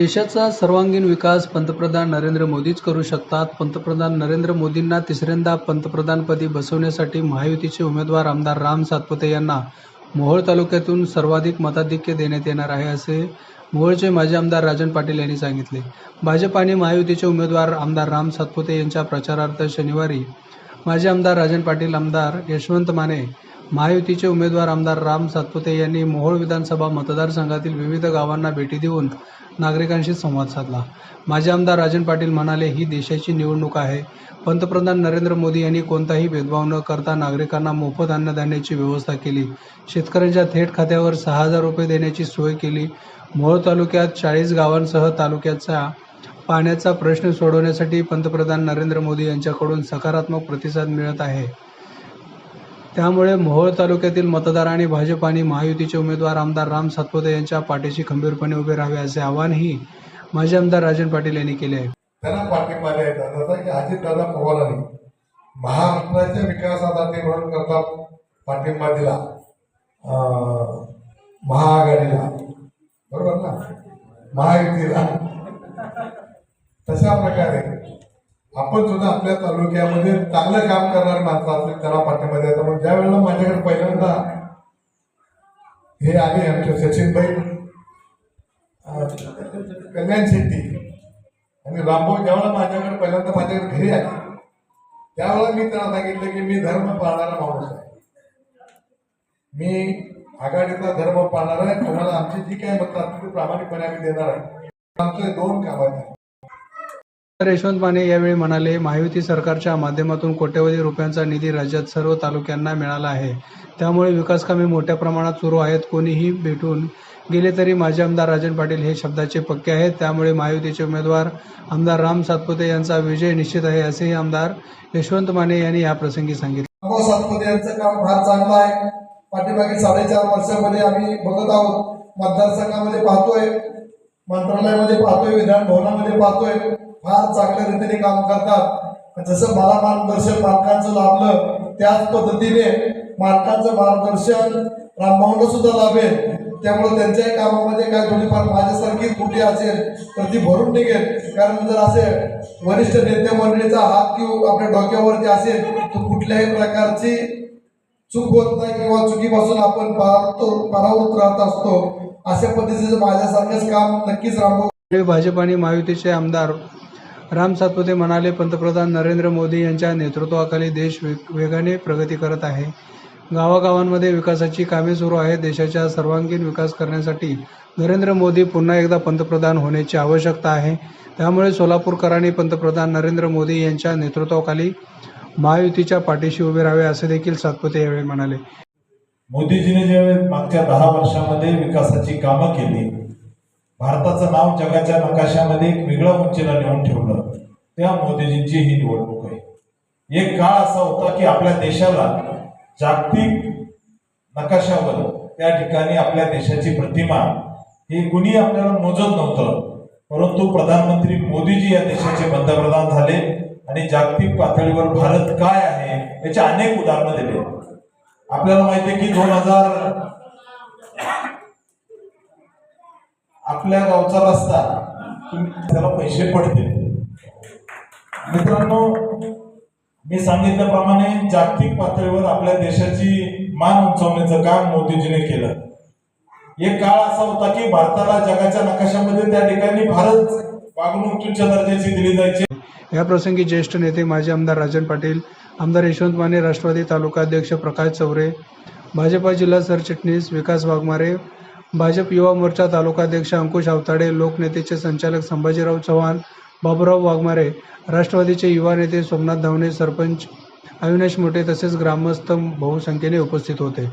देशाचा सर्वांगीण विकास पंतप्रधान नरेंद्र मोदीच करू शकतात. पंतप्रधान नरेंद्र मोदींना तिसऱ्यांदा पंतप्रधानपदी बसवण्यासाठी महायुतीचे उमेदवार आमदार राम सातपुते यांना मोहोळ तालुक्यातून सर्वाधिक मताधिक्य देण्यात येणार आहे असे मोहोळचे माजी आमदार राजन पाटील यांनी सांगितले. भाजप आणि महायुतीचे उमेदवार आमदार राम सातपुते यांच्या प्रचारार्थ शनिवारी माजी आमदार राजन पाटील आमदार यशवंत माने महायुतीचे उमेदवार आमदार राम सातपुते यांनी मोहोळ विधानसभा मतदारसंघातील विविध गावांना भेटी देऊन नागरिकांशी संवाद साधला. माजी आमदार राजन पाटील म्हणाले ही देशाची निवडणूक आहे. पंतप्रधान नरेंद्र मोदी यांनी कोणताही भेदभाव न करता नागरिकांना मोफत अन्नधान्याची व्यवस्था केली. शेतकऱ्यांच्या थेट खात्यावर सहा हजार रुपये देण्याची सोय केली. मोहोळ तालुक्यात चाळीस गावांसह तालुक्याचा पाण्याचा प्रश्न सोडवण्यासाठी पंतप्रधान नरेंद्र मोदी यांच्याकडून सकारात्मक प्रतिसाद मिळत आहे. त्यामुळे मोहोळ तालुक्यातील मतदारांनी भाजप आणि महायुतीचे उमेदवार आमदार राम सातपुते यांच्या पाठीशी खंबीरपणे उभे राहावे असे आवाहनही माजी आमदार राजन पाटील यांनी केले आहे. त्यांना पाठिंबा द्यायचा जसा की अजितदादा पवारांनी महाराष्ट्राच्या विकासासाठी म्हणून करता पाठिंबा दिला. महाआघाडीला. बरोबर ना? महायुतीला. तशा प्रकारे आपण सुद्धा आपल्या तालुक्यामध्ये चांगलं काम करणारी माणसं असतील त्याला पाठिंबा द्यायचा. म्हणून ज्या वेळेला माझ्याकडे पहिल्यांदा हे आले आमचे सचिनभाई कल्याण शेट्टी आणि रामभाऊ ज्यावेळेला माझ्याकडे पहिल्यांदा माझ्याकडे घरी आले त्यावेळेला मी त्यांना सांगितलं की मी धर्म पाळणारा माणूस आहे. मी आघाडीचा धर्म पाळणार आहे. तुम्हाला आमची जी काही मतं असतील ती प्रामाणिकपणे आम्ही देणार आहे. आमचं दोन काम आहेत यशवंत माने यावेळी म्हणाले महायुती सरकारच्या माध्यमातून कोट्यवधी रुपयांचा निधी राज्यात सर्व तालुक्यांना मिळाला आहे. त्यामुळे विकास कामे मोठ्या प्रमाणात सुरू आहेत. कोणीही भेटून गेले तरी माजी आमदार राजन पाटील हे शब्दाचे पक्के आहेत. त्यामुळे महायुतीचे उमेदवार आमदार राम सातपुते यांचा विजय निश्चित आहे असेही आमदार यशवंत माने यांनी याप्रसंगी सांगितले. सातपुते यांचं काम फार चांगलं आहे. पाठीमागे साडेचार वर्षामध्ये आम्ही बघत आहोत. मतदारसंघामध्ये पाहतोय. मंत्रालयामध्ये पाहतोय विधान भवनामध्ये पाहतोय. फार चांगल्या रीतीने काम करतात. जसं मला मार्गदर्शन मालकांचं लाभलं त्याच पद्धतीने मालकांचं मार्गदर्शन रामभाऊंना सुद्धा लाभेल. त्यामुळे त्यांच्याही कामामध्ये काय थोडीफार माझ्यासारखी त्रुटी असेल तर ती भरून निघेल. कारण जर असे वरिष्ठ नेते मंडळीचा हात किंवा आपल्या डोक्यावरती असेल तर कुठल्याही प्रकारची चूक होत नाही किंवा चुकीपासून आपण परावृत्त परावृत्त राहत असतो अशा पद्धतीचं माझ्यासारखंच काम नक्कीच राबव. भाजप आणि महायुतीचे आमदार राम सातपुते म्हणाले पंतप्रधान नरेंद्र मोदी यांच्या नेतृत्वाखाली देश वेगाने प्रगती करत आहे. गावागावांमध्ये विकासाची कामे सुरू आहेत. देशाच्या सर्वांगीण विकास करण्यासाठी नरेंद्र मोदी पुन्हा एकदा पंतप्रधान होण्याची आवश्यकता आहे. त्यामुळे सोलापूरकरांनी पंतप्रधान नरेंद्र मोदी यांच्या नेतृत्वाखाली महायुतीच्या पाठीशी उभे राहावे असे देखील सातपुते यावेळी म्हणाले. मोदीजीने ज्यावेळेस मागच्या दहा वर्षामध्ये विकासाची कामं केली भारताचं नाव जगाच्या नकाशामध्ये एक वेगळ्या उंचीला नेऊन ठेवलं त्या मोदीजींची ही निवडणूक आहे एक काळ असा होता की आपल्या देशाला जागतिक नकाशावर त्या ठिकाणी आपल्या देशाची प्रतिमा ही कुणी आपल्याला मोजत नव्हतं परंतु प्रधानमंत्री मोदीजी या देशाचे पंतप्रधान झाले. आणि जागतिक पातळीवर भारत काय आहे याचे अनेक उदाहरणं दिले. आपल्याला माहिती आहे की दोन हजार आपल्या गावचा रस्ता तुम्ही त्याला पैसे पडते मित्रांनो मी सांगितल्याप्रमाणे जागतिक पातळीवर आपल्या देशाची मान उंचावण्याचं काम मोदीजीने केलं. एक काळ असा होता की भारताला जगाच्या नकाशामध्ये त्या ठिकाणी भारत वागणूक उच्च दर्जाची दिली जायची. याप्रसंगी ज्येष्ठ नेते माजी आमदार राजन पाटील आमदार यशवंत माने राष्ट्रवादी तालुका अध्यक्ष प्रकाश चौरे भाजपा जिल्हा सरचिटणीस विकास वाघमारे भाजप युवा मोर्चा तालुकाध्यक्ष अंकुश आवताडे लोकनेतेचे संचालक संभाजीराव चव्हाण बाबुराव वाघमारे राष्ट्रवादीचे युवा नेते सोमनाथ धावणे सरपंच अविनाश मोठे तसेच ग्रामस्थ बहुसंख्येने उपस्थित होते.